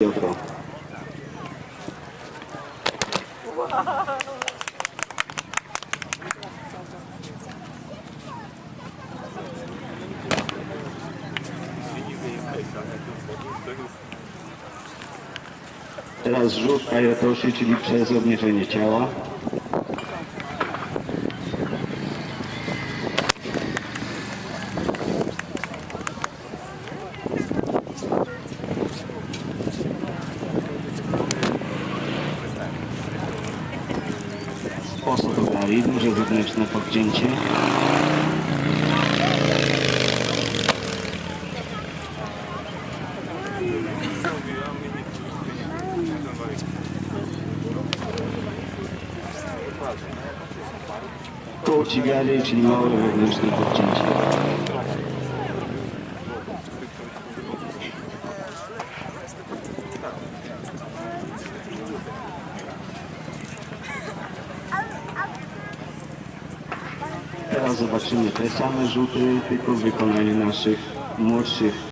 Piotro. Teraz rzut Kajatoszy, czyli przez obniżenie ciała. Sposób udaje, duże wewnętrzne podcięcie. Koło ciwiary, czyli małe wewnętrzne podcięcie. Teraz zobaczymy te same rzuty, tylko w wykonaniu naszych młodszych